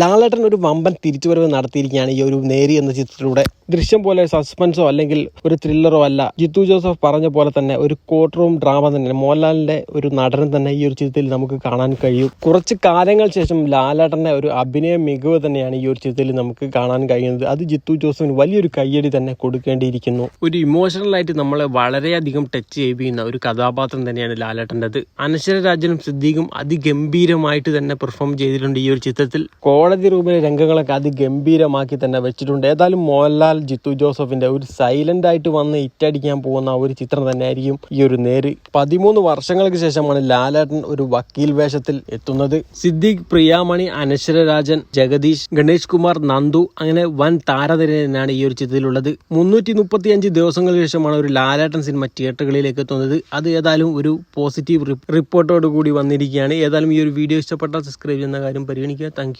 ലാലേട്ടൻ ഒരു വമ്പൻ തിരിച്ചുവരവ് നടത്തിയിരിക്കുകയാണ് ഈ ഒരു നേരി എന്ന ചിത്രത്തിലൂടെ. ദൃശ്യം പോലെ സസ്പെൻസോ അല്ലെങ്കിൽ ഒരു ത്രില്ലറോ അല്ല ജിത്തു ജോസഫ് പറഞ്ഞ പോലെ തന്നെ ഒരു കോർട്ട് റൂം ഡ്രാമ തന്നെ മോഹൻലാലിന്റെ ഒരു നടനം തന്നെ ഈ ഒരു ചിത്രത്തിൽ നമുക്ക് കാണാൻ കഴിയും. കുറച്ച് കാലങ്ങൾ ശേഷം ലാലേട്ടന്റെ ഒരു അഭിനയ മികവ് തന്നെയാണ് ഈ ഒരു ചിത്രത്തിൽ നമുക്ക് കാണാൻ കഴിയുന്നത്. അത് ജിത്തു ജോസഫിന് വലിയൊരു കയ്യടി തന്നെ കൊടുക്കേണ്ടിയിരിക്കുന്നു. ഒരു ഇമോഷണൽ ആയിട്ട് നമ്മളെ വളരെയധികം ടച്ച് ചെയ്യിപ്പിക്കുന്ന ഒരു കഥാപാത്രം തന്നെയാണ് ലാലേട്ടന്റെത്. അനശ്വര രാജനും സിദ്ദീഖും അതിഗംഭീരമായിട്ട് തന്നെ പെർഫോം ചെയ്തിട്ടുണ്ട് ഈ ഒരു ചിത്രത്തിൽ. കോടതി റൂമിലെ രംഗങ്ങളൊക്കെ അതിഗംഭീരമാക്കി തന്നെ വെച്ചിട്ടുണ്ട്. ഏതായാലും മോഹൻലാൽ ജിത്തു ജോസഫിന്റെ ഒരു സൈലന്റ് ആയിട്ട് വന്ന് ഇറ്റടിക്കാൻ പോകുന്ന ഒരു ചിത്രം തന്നെയായിരിക്കും ഈ ഒരു നേര്. പതിമൂന്ന് വർഷങ്ങൾക്ക് ശേഷമാണ് ലാലേട്ടൻ ഒരു വക്കീൽ വേഷത്തിൽ എത്തുന്നത്. സിദ്ദീഖ് പ്രിയാമണി അനശ്വര രാജൻ ജഗദീഷ് ഗണേഷ് കുമാർ നന്ദു അങ്ങനെ വൻ താരനിര തന്നെയാണ് ഈ ഒരു ചിത്രത്തിലുള്ളത്. മുന്നൂറ്റി മുപ്പത്തി അഞ്ച് ദിവസങ്ങൾക്ക് ശേഷമാണ് ഒരു ലാലേട്ടൻ സിനിമ തിയേറ്ററുകളിലേക്ക് എത്തുന്നത്. അത് ഏതായാലും ഒരു പോസിറ്റീവ് റിപ്പോർട്ടോട് കൂടി വന്നിരിക്കുകയാണ്. ഏതായാലും ഈ ഒരു വീഡിയോ ഇഷ്ടപ്പെട്ടാൽ സബ്സ്ക്രൈബ് ചെയ്യുന്ന കാര്യം പരിഗണിക്കുക. താങ്ക്